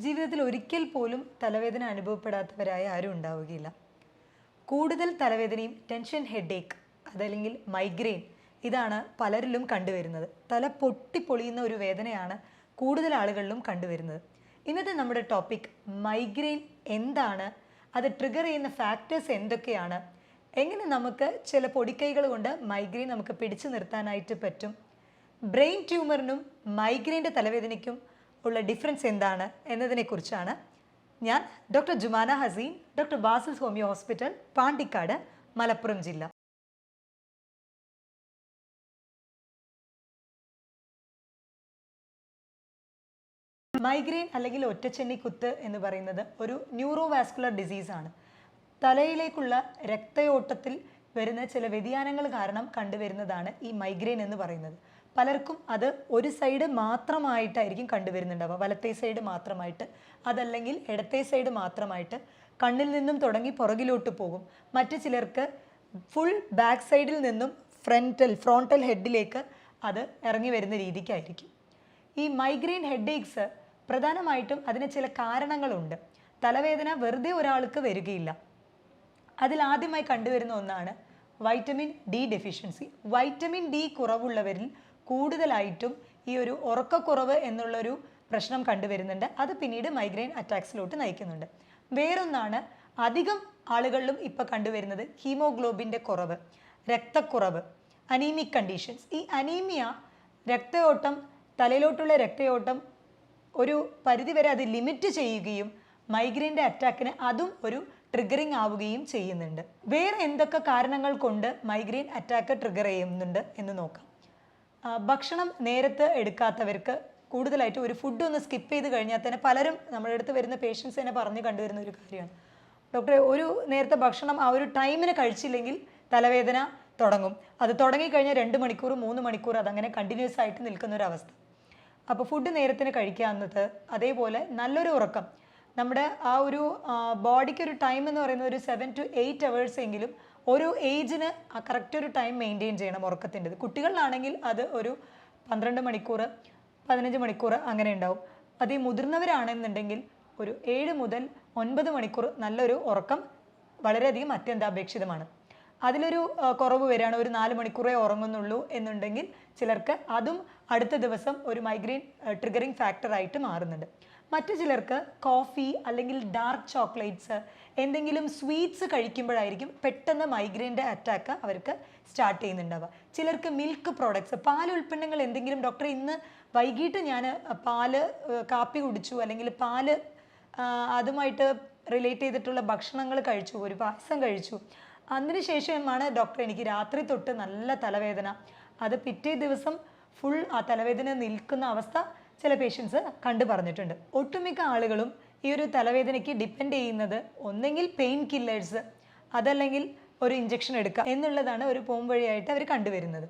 ജീവിതത്തിൽ ഒരിക്കൽ പോലും തലവേദന അനുഭവപ്പെടാത്തവരായ ആരും ഉണ്ടാവുകയില്ല. കൂടുതൽ തലവേദനയും ടെൻഷൻ ഹെഡേക്ക് അതല്ലെങ്കിൽ മൈഗ്രെയിൻ ഇതാണ് പലരിലും കണ്ടുവരുന്നത്. തല പൊട്ടിപ്പൊളിയുന്ന ഒരു വേദനയാണ് കൂടുതൽ ആളുകളിലും കണ്ടുവരുന്നത്. ഇന്നത്തെ നമ്മുടെ ടോപ്പിക് മൈഗ്രെയിൻ എന്താണ്? അത് ട്രിഗർ ചെയ്യുന്ന ഫാക്ടേഴ്സ് എന്തൊക്കെയാണ്? എങ്ങനെ നമുക്ക് ചില പൊടിക്കൈകൾ കൊണ്ട് മൈഗ്രെയിൻ നമുക്ക് പിടിച്ചു നിർത്താനായിട്ട് പറ്റും? ബ്രെയിൻ ട്യൂമറിനും മൈഗ്രെയിന്റെ തലവേദനയ്ക്കും ഉള്ള ഡിഫറൻസ് എന്താണ് എന്നതിനെക്കുറിച്ചാണ്. ഞാൻ doctor Jumana Haseen doctor Basil homeo hospital Pandikkad Malappuram ജില്ല. മൈഗ്രെയിൻ അല്ലെങ്കിൽ ഒറ്റച്ചെന്നി കുത്ത് എന്ന് പറയുന്നത് ഒരു ന്യൂറോവാസ്കുലർ ഡിസീസാണ് തലയിലേക്കുള്ള രക്തയോട്ടത്തിൽ വരുന്ന ചില വ്യതിയാനങ്ങൾ കാരണം കണ്ടുവരുന്നതാണ് ഈ മൈഗ്രെയിൻ എന്ന് പറയുന്നത്. പലർക്കും അത് ഒരു സൈഡ് മാത്രമായിട്ടായിരിക്കും കണ്ടുവരുന്നുണ്ടാവുക വലത്തേ സൈഡ് മാത്രമായിട്ട് അതല്ലെങ്കിൽ ഇടത്തേ സൈഡ് മാത്രമായിട്ട് കണ്ണിൽ നിന്നും തുടങ്ങി പുറകിലോട്ട് പോകും. മറ്റു ചിലർക്ക് ഫുൾ ബാക്ക് സൈഡിൽ നിന്നും ഫ്രണ്ടൽ ഫ്രോണ്ടൽ ഹെഡിലേക്ക് അത് ഇറങ്ങി വരുന്ന രീതിക്കായിരിക്കും. ഈ മൈഗ്രെയിൻ ഹെഡ് ഹെഡേക്സ് പ്രധാനമായിട്ടും അതിന് ചില കാരണങ്ങളുണ്ട്. തലവേദന വെറുതെ ഒരാൾക്ക് വരികയില്ല. അതിൽ ആദ്യമായി കണ്ടുവരുന്ന ഒന്നാണ് vitamin D deficiency vitamin D കുറവുള്ളവരിൽ കൂടുതലായിട്ടും ഈ ഒരു ഉറക്കക്കുറവ് എന്നുള്ളൊരു പ്രശ്നം കണ്ടുവരുന്നുണ്ട്. അത് പിന്നീട് മൈഗ്രെയിൻ അറ്റാക്സിലോട്ട് നയിക്കുന്നുണ്ട്. വേറൊന്നാണ് അധികം ആളുകളിലും ഇപ്പോൾ കണ്ടുവരുന്നത് ഹീമോഗ്ലോബിന്റെ കുറവ് രക്തക്കുറവ് അനീമിക് കണ്ടീഷൻസ് ഈ അനീമിയ രക്തയോട്ടം തലയിലോട്ടുള്ള രക്തയോട്ടം ഒരു പരിധിവരെ അത് ലിമിറ്റ് ചെയ്യുകയും മൈഗ്രെയിന്റെ അറ്റാക്കിന് അതും ഒരു ട്രിഗറിങ് ആവുകയും ചെയ്യുന്നുണ്ട്. വേറെ എന്തൊക്കെ കാരണങ്ങൾ കൊണ്ട് മൈഗ്രെയിൻ അറ്റാക്ക് ട്രിഗർ ചെയ്യുന്നുണ്ട് എന്ന് നോക്കാം. ഭക്ഷണം നേരത്തെ എടുക്കാത്തവർക്ക് കൂടുതലായിട്ട് ഒരു ഫുഡ് ഒന്ന് സ്കിപ്പ് ചെയ്ത് കഴിഞ്ഞാൽ തന്നെ പലരും നമ്മുടെ അടുത്ത് വരുന്ന പേഷ്യൻസ് തന്നെ പറഞ്ഞു കണ്ടുവരുന്ന ഒരു കാര്യമാണ്. ഡോക്ടറെ ഒരു നേരത്തെ ഭക്ഷണം ആ ഒരു ടൈമിന് കഴിച്ചില്ലെങ്കിൽ തലവേദന തുടങ്ങും. അത് തുടങ്ങിക്കഴിഞ്ഞാൽ രണ്ട് മണിക്കൂർ മൂന്ന് മണിക്കൂർ അതങ്ങനെ കണ്ടിന്യൂസ് ആയിട്ട് നിൽക്കുന്ന ഒരു അവസ്ഥ. അപ്പോൾ ഫുഡ് നേരത്തിന് കഴിക്കാവുന്നത് അതേപോലെ നല്ലൊരു ഉറക്കം. നമ്മുടെ ആ ഒരു ബോഡിക്ക് ഒരു ടൈം എന്ന് പറയുന്നത് ഒരു സെവൻ ടു എയ്റ്റ് അവേഴ്സ് എങ്കിലും ഒരു ഏജിന് ആ കറക്റ്റ് ഒരു ടൈം മെയിന്റെയിൻ ചെയ്യണം ഉറക്കത്തിന്റെത്. കുട്ടികളിലാണെങ്കിൽ അത് ഒരു പന്ത്രണ്ട് മണിക്കൂർ പതിനഞ്ച് മണിക്കൂർ അങ്ങനെ ഉണ്ടാവും. അത് മുതിർന്നവരാണെന്നുണ്ടെങ്കിൽ ഒരു ഏഴ് മുതൽ ഒൻപത് മണിക്കൂർ നല്ലൊരു ഉറക്കം വളരെയധികം അത്യന്താപേക്ഷിതമാണ്. അതിലൊരു കുറവ് വരികയാണ് ഒരു നാല് മണിക്കൂറേ ഉറങ്ങുന്നുള്ളൂ എന്നുണ്ടെങ്കിൽ ചിലർക്ക് അതും അടുത്ത ദിവസം ഒരു മൈഗ്രെയിൻ ട്രിഗറിങ് ഫാക്ടറായിട്ട് മാറുന്നുണ്ട്. മറ്റു ചിലർക്ക് കോഫി അല്ലെങ്കിൽ ഡാർക്ക് ചോക്ലേറ്റ്സ് എന്തെങ്കിലും സ്വീറ്റ്സ് കഴിക്കുമ്പോഴായിരിക്കും പെട്ടെന്ന് മൈഗ്രെയിന്റെ അറ്റാക്ക് അവർക്ക് സ്റ്റാർട്ട് ചെയ്യുന്നുണ്ടാവുക. ചിലർക്ക് മിൽക്ക് പ്രോഡക്ട്സ് പാൽ ഉൽപ്പന്നങ്ങൾ എന്തെങ്കിലും ഡോക്ടർ ഇന്ന് വൈകിട്ട് ഞാൻ പാൽ കാപ്പി കുടിച്ചു അല്ലെങ്കിൽ പാൽ അതുമായിട്ട് റിലേറ്റ് ചെയ്തിട്ടുള്ള ഭക്ഷണങ്ങൾ കഴിച്ചു ഒരു പായസം കഴിച്ചു. അതിനുശേഷമാണ് ഡോക്ടർ എനിക്ക് രാത്രി തൊട്ട് നല്ല തലവേദന. അത് പിറ്റേ ദിവസം ഫുൾ ആ തലവേദന നിൽക്കുന്ന അവസ്ഥ ചില പേഷ്യൻസ് കണ്ടു പറഞ്ഞിട്ടുണ്ട്. ഒട്ടുമിക്ക ആളുകളും ഈ ഒരു തലവേദനയ്ക്ക് ഡിപ്പെൻഡ് ചെയ്യുന്നത് ഒന്നെങ്കിൽ പെയിൻ കില്ലേഴ്സ് അതല്ലെങ്കിൽ ഒരു ഇഞ്ചക്ഷൻ എടുക്കുക എന്നുള്ളതാണ് ഒരു പോംവഴിയായിട്ട് അവർ കണ്ടുവരുന്നത്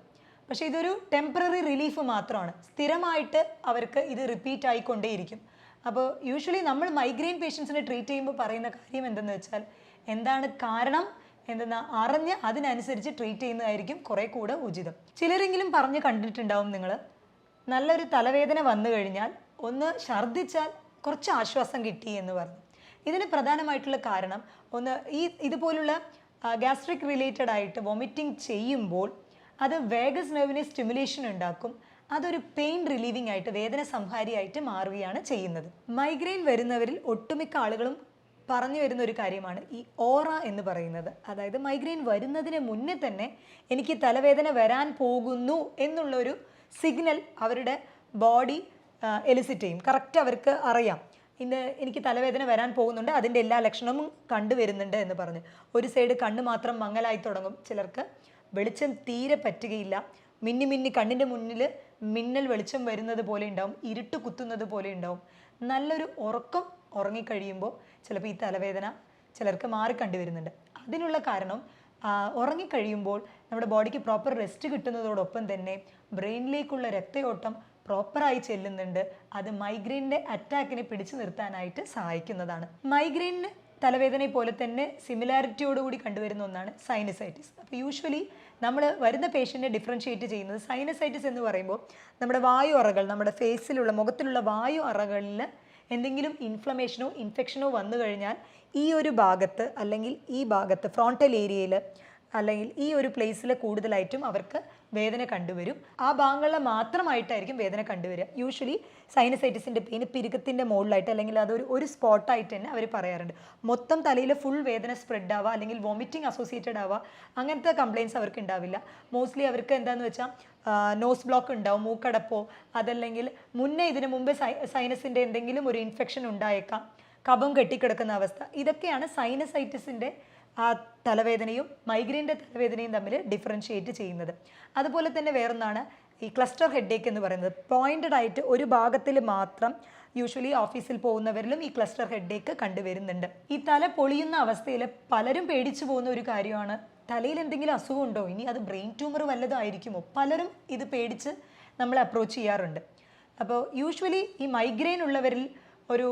പക്ഷേ ഇതൊരു ടെമ്പററി റിലീഫ് മാത്രമാണ്. സ്ഥിരമായിട്ട് അവർക്ക് ഇത് റിപ്പീറ്റ് ആയിക്കൊണ്ടേയിരിക്കും. അപ്പോൾ യൂഷ്വലി നമ്മൾ മൈഗ്രെയിൻ പേഷ്യൻസിനെ ട്രീറ്റ് ചെയ്യുമ്പോൾ പറയുന്ന കാര്യം എന്തെന്ന് വെച്ചാൽ എന്താണ് കാരണം എന്തെന്ന് അറിഞ്ഞ് അതിനനുസരിച്ച് ട്രീറ്റ് ചെയ്യുന്നതായിരിക്കും കുറേ കൂടെ ഉചിതം. ചിലരെങ്കിലും പറഞ്ഞ് കണ്ടിട്ടുണ്ടാവും നിങ്ങൾ നല്ലൊരു തലവേദന വന്നു കഴിഞ്ഞാൽ ഒന്ന് ഛർദ്ദിച്ചാൽ കുറച്ച് ആശ്വാസം കിട്ടി എന്ന് പറഞ്ഞു. ഇതിന് പ്രധാനമായിട്ടുള്ള കാരണം ഒന്ന് ഈ ഇതുപോലുള്ള ഗ്യാസ്ട്രിക് റിലേറ്റഡ് ആയിട്ട് വൊമിറ്റിംഗ് ചെയ്യുമ്പോൾ അത് വേഗസ് നെർവിനെ സ്റ്റിമുലേഷൻ ഉണ്ടാക്കും. അതൊരു പെയിൻ റിലീവിംഗ് ആയിട്ട് വേദന സംഹാരിയായിട്ട് മാറുകയാണ് ചെയ്യുന്നത്. മൈഗ്രെയിൻ വരുന്നവരിൽ ഒട്ടുമിക്ക ആളുകളും പറഞ്ഞു വരുന്ന ഒരു കാര്യമാണ് ഈ ഓറ എന്ന് പറയുന്നത്. അതായത് മൈഗ്രെയിൻ വരുന്നതിന് മുന്നേ തന്നെ എനിക്ക് തലവേദന വരാൻ പോകുന്നു എന്നുള്ളൊരു സിഗ്നൽ അവരുടെ ബോഡി എലിസിറ്റ് ചെയ്യും കറക്റ്റ് അവർക്ക് അറിയാം. ഇന്ന് എനിക്ക് തലവേദന വരാൻ പോകുന്നുണ്ട്. അതിന്റെ എല്ലാ ലക്ഷണവും കണ്ടുവരുന്നുണ്ട് എന്ന് പറഞ്ഞ്. ഒരു സൈഡ് കണ്ണ് മാത്രം മങ്ങലായി തുടങ്ങും. ചിലർക്ക് വെളിച്ചം തീരെ പറ്റുകയില്ല. മിന്നി മിന്നി കണ്ണിന്റെ മുന്നിൽ മിന്നൽ വെളിച്ചം വരുന്നത് പോലെ ഉണ്ടാവും. ഇരുട്ട് കുത്തുന്നത് പോലെ ഉണ്ടാവും. നല്ലൊരു ഉറക്കം ഉറങ്ങിക്കഴിയുമ്പോൾ ചിലപ്പോൾ ഈ തലവേദന ചിലർക്ക് മാറി കണ്ടുവരുന്നുണ്ട് അതിനുള്ള കാരണം ഉറങ്ങിക്കഴിയുമ്പോൾ നമ്മുടെ ബോഡിക്ക് പ്രോപ്പർ റെസ്റ്റ് കിട്ടുന്നതോടൊപ്പം തന്നെ ബ്രെയിനിലേക്കുള്ള രക്തയോട്ടം പ്രോപ്പറായി ചെല്ലുന്നുണ്ട്. അത് മൈഗ്രെയിനിന്റെ അറ്റാക്കിനെ പിടിച്ചു നിർത്താനായിട്ട് സഹായിക്കുന്നതാണ്. മൈഗ്രെയിനിന് തലവേദനയെ പോലെ തന്നെ സിമിലാരിറ്റിയോടുകൂടി കണ്ടുവരുന്ന ഒന്നാണ് സൈനസൈറ്റിസ് അപ്പോൾ യൂഷ്വലി നമ്മൾ വരുന്ന പേഷ്യന്റിനെ ഡിഫറൻഷ്യേറ്റ് ചെയ്യുന്നത് സൈനസൈറ്റിസ് എന്ന് പറയുമ്പോൾ നമ്മുടെ വായു അറകൾ നമ്മുടെ ഫേസിലുള്ള മുഖത്തിലുള്ള വായു അറകളിൽ എന്തെങ്കിലും ഇൻഫ്ലമേഷനോ ഇൻഫെക്ഷനോ വന്നു കഴിഞ്ഞാൽ ഈ ഒരു ഭാഗത്ത് അല്ലെങ്കിൽ ഈ ഭാഗത്ത് ഫ്രോണ്ടൽ ഏരിയയിൽ അല്ലെങ്കിൽ ഈ ഒരു പ്ലേസിൽ കൂടുതലായിട്ടും അവർക്ക് വേദന കണ്ടുവരും. ആ ഭാഗങ്ങളിൽ മാത്രമായിട്ടായിരിക്കും വേദന കണ്ടുവരിക. യൂഷ്വലി സൈനസൈറ്റിസിന്റെ പെയിൻ പിരുക്കത്തിന്റെ മുകളിലായിട്ട് അല്ലെങ്കിൽ അതൊരു ഒരു സ്പോട്ടായിട്ട് തന്നെ അവർ പറയാറുണ്ട്. മൊത്തം തലയിൽ ഫുൾ വേദന സ്പ്രെഡ് ആവുക അല്ലെങ്കിൽ വോമിറ്റിംഗ് അസോസിയേറ്റഡ് ആവുക അങ്ങനത്തെ കംപ്ലയിൻസ് അവർക്ക് ഉണ്ടാവില്ല. മോസ്റ്റ്ലി അവർക്ക് എന്താണെന്ന് വെച്ചാൽ നോസ് ബ്ലോക്ക് ഉണ്ടാവും മൂക്കടപ്പോ അതല്ലെങ്കിൽ മുന്നേ ഇതിനു മുമ്പ് സൈനസിന്റെ എന്തെങ്കിലും ഒരു ഇൻഫെക്ഷൻ ഉണ്ടായേക്കാം കഫം കെട്ടിക്കിടക്കുന്ന അവസ്ഥ. ഇതൊക്കെയാണ് സൈനസൈറ്റിസിന്റെ ആ തലവേദനയും മൈഗ്രെയിന്റെ തലവേദനയും തമ്മിൽ ഡിഫറൻഷ്യേറ്റ് ചെയ്യുന്നത്. അതുപോലെ തന്നെ വേറൊന്നാണ് ഈ ക്ലസ്റ്റർ ഹെഡേക്ക് എന്ന് പറയുന്നത്. പോയിന്റഡ് ആയിട്ട് ഒരു ഭാഗത്തിൽ മാത്രം യൂഷ്വലി ഓഫീസിൽ പോകുന്നവരിലും ഈ ക്ലസ്റ്റർ ഹെഡേക്ക് കണ്ടുവരുന്നുണ്ട്. ഈ തല പൊളിയുന്ന അവസ്ഥയിൽ പലരും പേടിച്ചു പോകുന്ന ഒരു കാര്യമാണ്. തലയിൽ എന്തെങ്കിലും അസുഖം ഉണ്ടോ? ഇനി അത് ബ്രെയിൻ ട്യൂമർ വല്ലതും ആയിരിക്കുമോ പലരും ഇത് പേടിച്ച് നമ്മളെ അപ്രോച്ച് ചെയ്യാറുണ്ട്. അപ്പോൾ യൂഷ്വലി ഈ മൈഗ്രെയിൻ ഉള്ളവരിൽ ഒരു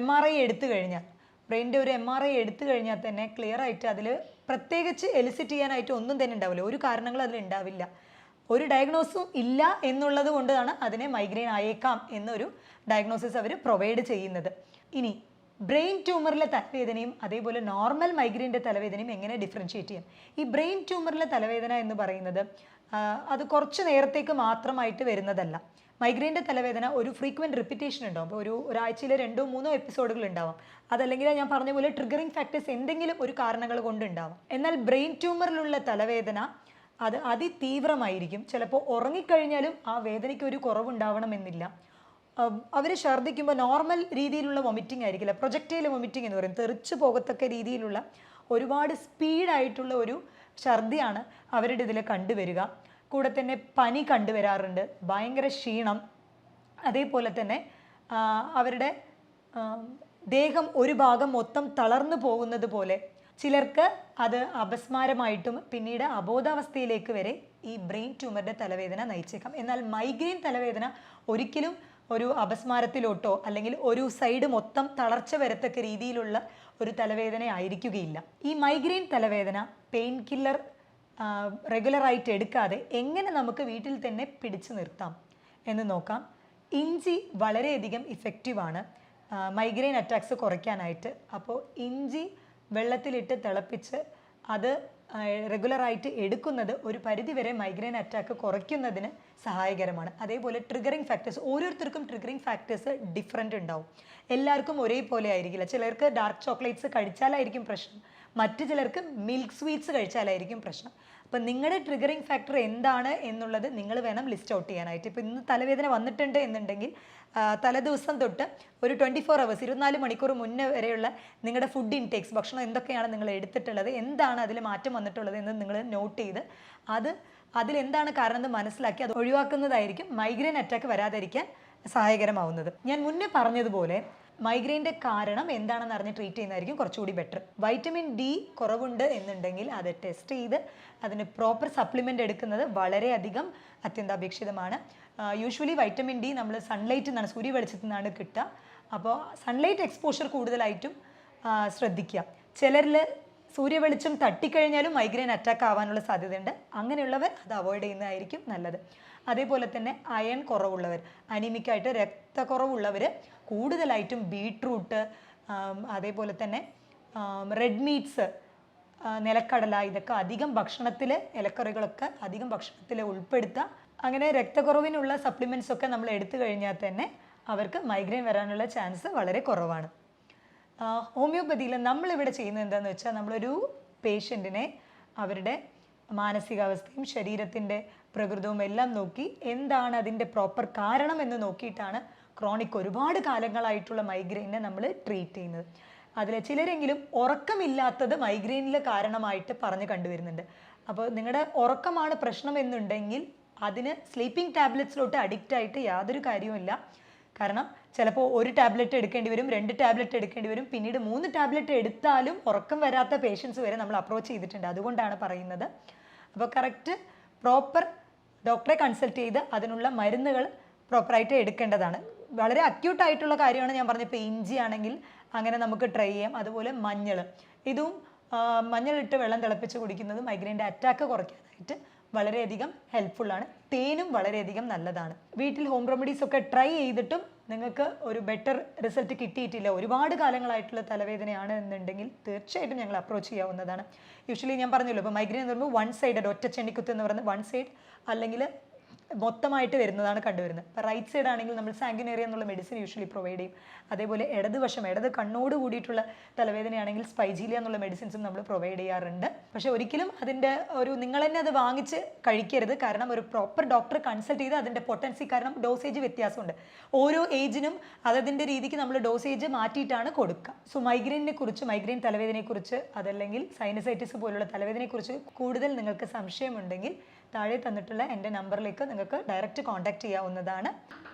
എം ആർ ഐ എടുത്തു കഴിഞ്ഞാൽ ബ്രെയിനിന്റെ ഒരു എം ആർ ഐ എടുത്തു കഴിഞ്ഞാൽ തന്നെ ക്ലിയർ ആയിട്ട് അതിൽ പ്രത്യേകിച്ച് എലിസിറ്റ് ചെയ്യാനായിട്ട് ഒന്നും തന്നെ ഉണ്ടാവില്ല. ഒരു കാരണങ്ങളും അതിൽ ഉണ്ടാവില്ല. ഒരു ഡയഗ്നോസും ഇല്ല എന്നുള്ളത് കൊണ്ടാണ് അതിനെ മൈഗ്രെയിൻ ആയേക്കാം എന്നൊരു ഡയഗ്നോസിസ് അവർ പ്രൊവൈഡ് ചെയ്യുന്നത്. ഇനി ബ്രെയിൻ ട്യൂമറിലെ തലവേദനയും അതേപോലെ നോർമൽ മൈഗ്രെയിന്റെ തലവേദനയും എങ്ങനെ ഡിഫറൻഷിയേറ്റ് ചെയ്യാം? ഈ ബ്രെയിൻ ട്യൂമറിലെ തലവേദന എന്ന് പറയുന്നത് അത് കുറച്ച് നേരത്തേക്ക് മാത്രമായിട്ട് വരുന്നതല്ല. മൈഗ്രെയിന്റെ തലവേദന ഒരു ഫ്രീക്വന്റ് റിപ്പിറ്റേഷൻ ഉണ്ടാവും. ഒരു ഒരാഴ്ചയിൽ രണ്ടോ മൂന്നോ എപ്പിസോഡുകൾ ഉണ്ടാവാം. അതല്ലെങ്കിൽ ഞാൻ പറഞ്ഞ പോലെ ട്രിഗറിങ് ഫാക്ടേഴ്സ് എന്തെങ്കിലും ഒരു കാരണങ്ങൾ കൊണ്ടുണ്ടാവാം എന്നാൽ ബ്രെയിൻ ട്യൂമറിലുള്ള തലവേദന അത് അതിതീവ്രമായിരിക്കും. ചിലപ്പോൾ ഉറങ്ങിക്കഴിഞ്ഞാലും ആ വേദനയ്ക്ക് ഒരു കുറവുണ്ടാവണമെന്നില്ല. അവർ ഛർദ്ദിക്കുമ്പോൾ നോർമൽ രീതിയിലുള്ള വൊമിറ്റിംഗ് ആയിരിക്കില്ല. പ്രൊജക്റ്റൈൽ വൊമിറ്റിംഗ് എന്ന് പറയും. തെറിച്ച് പോകത്തക്ക രീതിയിലുള്ള ഒരുപാട് സ്പീഡായിട്ടുള്ള ഒരു ഛർദിയാണ് അവരുടെ ഇതിൽ കണ്ടുവരിക. കൂടെ തന്നെ പനി കണ്ടുവരാറുണ്ട്. ഭയങ്കര ക്ഷീണം. അതേപോലെ തന്നെ അവരുടെ ദേഹം ഒരു ഭാഗം മൊത്തം തളർന്നു പോകുന്നത് പോലെ ചിലർക്ക് അത് അപസ്മാരമായിട്ടും പിന്നീട് അബോധാവസ്ഥയിലേക്ക് വരെ ഈ ബ്രെയിൻ ട്യൂമറിന്റെ തലവേദന നയിച്ചേക്കാം. എന്നാൽ മൈഗ്രെയിൻ തലവേദന ഒരിക്കലും ഒരു അപസ്മാരത്തിലോട്ടോ അല്ലെങ്കിൽ ഒരു സൈഡ് മൊത്തം തളർച്ച വരത്തക്ക രീതിയിലുള്ള ഒരു തലവേദന ആയിരിക്കുകയില്ല ഈ മൈഗ്രെയിൻ തലവേദന പെയിൻ കില്ലർ റെഗുലറായിട്ട് എടുക്കാതെ എങ്ങനെ നമുക്ക് വീട്ടിൽ തന്നെ പിടിച്ചു നിർത്താം എന്ന് നോക്കാം. ഇഞ്ചി വളരെയധികം ഇഫക്റ്റീവാണ് മൈഗ്രെയിൻ അറ്റാക്സ് കുറയ്ക്കാനായിട്ട്. അപ്പോൾ ഇഞ്ചി വെള്ളത്തിലിട്ട് തിളപ്പിച്ച് അത് റെഗുലറായിട്ട് എടുക്കുന്നത് ഒരു പരിധിവരെ മൈഗ്രെയിൻ അറ്റാക്ക് കുറയ്ക്കുന്നതിന് സഹായകരമാണ്. അതേപോലെ ട്രിഗറിങ് ഫാക്ടേഴ്സ് ഓരോരുത്തർക്കും ട്രിഗറിങ് ഫാക്ടേഴ്സ് ഡിഫറെന്റ് ഉണ്ടാവും. എല്ലാവർക്കും ഒരേപോലെ ആയിരിക്കില്ല. ചിലർക്ക് ഡാർക്ക് ചോക്ലേറ്റ്സ് കഴിച്ചാലായിരിക്കും പ്രശ്നം. മറ്റു ചിലർക്ക് മിൽക്ക് സ്വീറ്റ്സ് കഴിച്ചാലായിരിക്കും പ്രശ്നം. അപ്പം നിങ്ങളുടെ ട്രിഗറിങ് ഫാക്ടർ എന്താണ് എന്നുള്ളത് നിങ്ങൾ വേണം ലിസ്റ്റ് ഔട്ട് ചെയ്യാനായിട്ട്. ഇപ്പോൾ ഇന്ന് തലവേദന വന്നിട്ടുണ്ട് എന്നുണ്ടെങ്കിൽ തലേദിവസം തൊട്ട് ഒരു ട്വന്റി ഫോർ അവേഴ്സ് ഇരുപത്തിനാല് മണിക്കൂർ മുന്നേ വരെയുള്ള നിങ്ങളുടെ ഫുഡ് ഇൻടേക്സ് ഭക്ഷണം എന്തൊക്കെയാണ് നിങ്ങൾ എടുത്തിട്ടുള്ളത് എന്താണ് അതിൽ മാറ്റം വന്നിട്ടുള്ളത് എന്ന് നിങ്ങൾ നോട്ട് ചെയ്ത് അത് അതിലെന്താണ് കാരണം എന്ന് മനസ്സിലാക്കി അത് ഒഴിവാക്കുന്നതായിരിക്കും മൈഗ്രെയിൻ അറ്റാക്ക് വരാതിരിക്കാൻ സഹായകരമാവുന്നത്. ഞാൻ മുന്നേ പറഞ്ഞതുപോലെ മൈഗ്രെയിന്റെ കാരണം എന്താണെന്ന് അറിഞ്ഞ് ട്രീറ്റ് ചെയ്യുന്നതായിരിക്കും കുറച്ചുകൂടി ബെറ്റർ വൈറ്റമിൻ ഡി കുറവുണ്ട് എന്നുണ്ടെങ്കിൽ അത് ടെസ്റ്റ് ചെയ്ത് അതിന് പ്രോപ്പർ സപ്ലിമെന്റ് എടുക്കുന്നത് വളരെയധികം അത്യന്താപേക്ഷിതമാണ്. യൂഷ്വലി വൈറ്റമിൻ ഡി നമ്മൾ സൺലൈറ്റിൽ നിന്നാണ് സൂര്യ വെളിച്ചത്തിൽ നിന്നാണ് കിട്ടുക. അപ്പോൾ സൺലൈറ്റ് എക്സ്പോഷർ കൂടുതലായിട്ടും ശ്രദ്ധിക്കുക. ചിലരിൽ സൂര്യവെളിച്ചം തട്ടിക്കഴിഞ്ഞാലും മൈഗ്രെയിൻ അറ്റാക്ക് ആവാനുള്ള സാധ്യതയുണ്ട്. അങ്ങനെയുള്ളവർ അത് അവോയ്ഡ് ചെയ്യുന്നതായിരിക്കും നല്ലത്. അതേപോലെ തന്നെ അയൺ കുറവുള്ളവർ അനിമിക്കായിട്ട് രക്തക്കുറവുള്ളവർ കൂടുതലായിട്ടും ബീട്രൂട്ട് അതേപോലെ തന്നെ റെഡ് മീറ്റ്സ് നിലക്കടല ഇതൊക്കെ അധികം ഭക്ഷണത്തിൽ ഇലക്കറികളൊക്കെ അധികം ഭക്ഷണത്തിൽ ഉൾപ്പെടുത്തുക അങ്ങനെ രക്തക്കുറവിനുള്ള സപ്ലിമെന്റ്സ് ഒക്കെ നമ്മൾ എടുത്തു കഴിഞ്ഞാൽ തന്നെ അവർക്ക് മൈഗ്രെയിൻ വരാനുള്ള ചാൻസ് വളരെ കുറവാണ്. ഹോമിയോപ്പതിയിൽ നമ്മളിവിടെ ചെയ്യുന്നത് എന്താണെന്ന് വെച്ചാൽ നമ്മളൊരു പേഷ്യന്റിനെ അവരുടെ മാനസികാവസ്ഥയും ശരീരത്തിന്റെ പ്രകൃതവും എല്ലാം നോക്കി എന്താണ് അതിന്റെ പ്രോപ്പർ കാരണം എന്ന് നോക്കിയിട്ടാണ് ക്രോണിക് ഒരുപാട് കാലങ്ങളായിട്ടുള്ള മൈഗ്രെയിനെ നമ്മൾ ട്രീറ്റ് ചെയ്യുന്നത്. അതിൽ ചിലരെങ്കിലും ഉറക്കമില്ലാത്തത് മൈഗ്രെയിനിൽ കാരണമായിട്ട് പറഞ്ഞ് കണ്ടുവരുന്നുണ്ട്. അപ്പോൾ നിങ്ങളുടെ ഉറക്കമാണ് പ്രശ്നം എന്നുണ്ടെങ്കിൽ അതിന് സ്ലീപ്പിംഗ് ടാബ്ലറ്റ്സിലോട്ട് അഡിക്റ്റ് ആയിട്ട് യാതൊരു കാര്യവുമില്ല. കാരണം ചിലപ്പോൾ ഒരു ടാബ്ലറ്റ് എടുക്കേണ്ടി വരും രണ്ട് ടാബ്ലറ്റ് എടുക്കേണ്ടി വരും. പിന്നീട് മൂന്ന് ടാബ്ലറ്റ് എടുത്താലും ഉറക്കം വരാത്ത പേഷ്യൻസ് വരെ നമ്മൾ അപ്രോച്ച് ചെയ്തിട്ടുണ്ട്. അതുകൊണ്ടാണ് പറയുന്നത്. അപ്പോൾ കറക്റ്റ് പ്രോപ്പർ ഡോക്ടറെ കൺസൾട്ട് ചെയ്ത് അതിനുള്ള മരുന്നുകൾ പ്രോപ്പറായിട്ട് എടുക്കേണ്ടതാണ്. വളരെ അക്യൂട്ടായിട്ടുള്ള കാര്യമാണ് ഞാൻ പറഞ്ഞത്. ഇപ്പോൾ ഇഞ്ചി ആണെങ്കിൽ അങ്ങനെ നമുക്ക് ട്രൈ ചെയ്യാം. അതുപോലെ മഞ്ഞൾ. ഇതും മഞ്ഞളിട്ട് വെള്ളം തിളപ്പിച്ച് കുടിക്കുന്നത് മൈഗ്രെയിന്റെ അറ്റാക്ക് കുറയ്ക്കാനായിട്ട് വളരെയധികം ഹെൽപ്ഫുള്ളാണ് തേനും വളരെയധികം നല്ലതാണ്. വീട്ടിൽ ഹോം റെമഡീസ് ഒക്കെ ട്രൈ ചെയ്തിട്ടും നിങ്ങൾക്ക് ഒരു ബെറ്റർ റിസൾട്ട് കിട്ടിയിട്ടില്ല. ഒരുപാട് കാലങ്ങളായിട്ടുള്ള തലവേദനയാണ് എന്നുണ്ടെങ്കിൽ തീർച്ചയായിട്ടും ഞങ്ങൾ അപ്രോച്ച് ചെയ്യാവുന്നതാണ്. യൂഷ്വലി ഞാൻ പറഞ്ഞല്ലോ ഇപ്പോൾ മൈഗ്രെയിൻ എന്ന് പറയുമ്പോൾ വൺ സൈഡ് ഒറ്റ ചെണ്ണിക്കുത്ത് എന്ന് പറയുന്നത് വൺ സൈഡ് അല്ലെങ്കിൽ മൊത്തമായിട്ട് വരുന്നതാണ് കണ്ടുവരുന്നത്. ഇപ്പോൾ റൈറ്റ് സൈഡ് ആണെങ്കിൽ നമ്മൾ സാങ്കിനേറിയ എന്നുള്ള മെഡിസിൻ യൂഷ്വലി പ്രൊവൈഡ് ചെയ്യും. അതേപോലെ ഇടതുവശം ഇടത് കണ്ണോട് കൂടിയിട്ടുള്ള തലവേദനയാണെങ്കിൽ സ്പൈജീലിയ എന്നുള്ള മെഡിസിൻസും നമ്മൾ പ്രൊവൈഡ് ചെയ്യാറുണ്ട്. പക്ഷേ ഒരിക്കലും അതിന്റെ ഒരു നിങ്ങൾ തന്നെ അത് വാങ്ങിച്ച് കഴിക്കരുത്. കാരണം ഒരു പ്രോപ്പർ ഡോക്ടർ കൺസൾട്ട് ചെയ്ത് അതിന്റെ പൊട്ടൻസി കാരണം ഡോസേജ് വ്യത്യാസമുണ്ട്. ഓരോ ഏജിനും അതതിന്റെ രീതിക്ക് നമ്മൾ ഡോസേജ് മാറ്റിയിട്ടാണ് കൊടുക്കുക. സോ മൈഗ്രെയിനെ കുറിച്ച് മൈഗ്രെയിൻ തലവേദനയെക്കുറിച്ച് അതല്ലെങ്കിൽ സൈനസൈറ്റിസ് പോലുള്ള തലവേദനയെക്കുറിച്ച് കൂടുതൽ നിങ്ങൾക്ക് സംശയമുണ്ടെങ്കിൽ താഴെ തന്നിട്ടുള്ള എന്റെ നമ്പറിലേക്ക് നിങ്ങൾക്ക് ഡയറക്റ്റ് കോൺടാക്റ്റ് ചെയ്യാവുന്നതാണ്.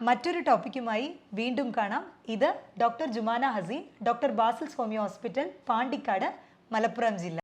മറ്റൊരു ടോപ്പിക്കുമായി വീണ്ടും കാണാം. ഇത് doctor Jumana Haseen doctor Basil's homeo hospital Pandikkad Malappuram ജില്ല.